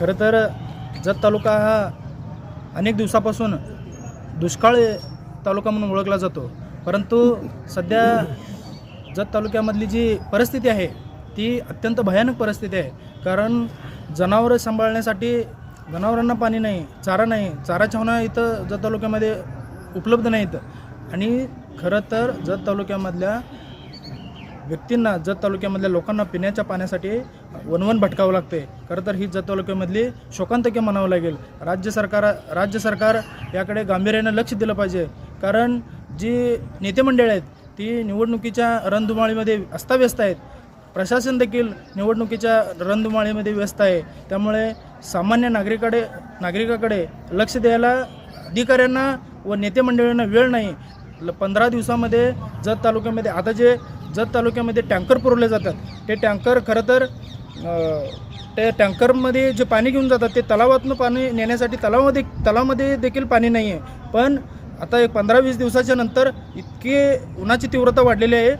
खरं तर जत तालुका हा अनेक दिवसापासून दुष्काळ तालुका म्हणून ओळखला जातो. परंतु सध्या जत तालुक्यामधली जी परिस्थिती आहे ती अत्यंत भयानक परिस्थिती आहे. कारण जनावरं सांभाळण्यासाठी जनावरांना पाणी नाही चारा नाही चारा छावण्या इथं जत तालुक्यामध्ये उपलब्ध नाहीत. आणि खरं तर जत तालुक्यामधल्या व्यक्तींना जत तालुक्यामधल्या लोकांना पिण्याच्या पाण्यासाठी वनवन भटकावं लागते खरं तर ही जत तालुक्यामधली शोकांतके म्हणावं लागेल. राज्य सरकार राज्य सरकार याकडे गांभीर्यानं लक्ष दिलं पाहिजे. कारण जी नेतेमंडळ आहेत ती निवडणुकीच्या रणधुमाळीमध्ये अस्ताव्यस्त आहेत. प्रशासन देखील निवडणुकीच्या रणधुमाळीमध्ये व्यस्त आहे. त्यामुळे सामान्य नागरिकाकडे नागरिकाकडे लक्ष द्यायला अधिकाऱ्यांना व नेते मंडळींना वेळ नाही. ल पंधरा दिवसामध्ये जत तालुक्यामध्ये आता जे जत तालुक्यामध्ये टँकर पुरवले जातात. ते टँकर खरं तर त्या टँकरमध्ये जे पाणी घेऊन जातात ते तलावातनं पाणी नेण्यासाठी तलावामध्ये तलावामध्ये देखील पाणी नाही आहे पण आता एक पंधरा वीस दिवसाच्या नंतर इतकी उन्हाची तीव्रता वाढलेली आहे.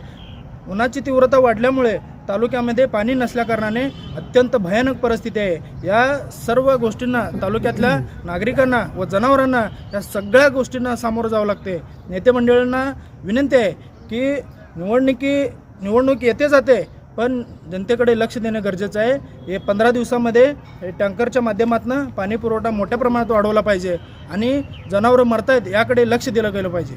उन्हाची तीव्रता वाढल्यामुळे तालुक्यामध्ये पाणी नसल्याकारणाने अत्यंत भयानक परिस्थिती आहे. या सर्व गोष्टींना तालुक्यातल्या नागरिकांना व जनावरांना या सगळ्या गोष्टींना सामोरं जावं लागते नेते मंडळींना विनंती आहे की निवडणुकी निवडणूक येते जाते पण जनतेकडे लक्ष देणं गरजेचं आहे. हे पंधरा दिवसामध्ये टँकरच्या माध्यमातून पाणी पुरवठा मोठ्या प्रमाणात वाढवला पाहिजे आणि जनावरं मरतायत याकडे लक्ष दिलं गेलं पाहिजे.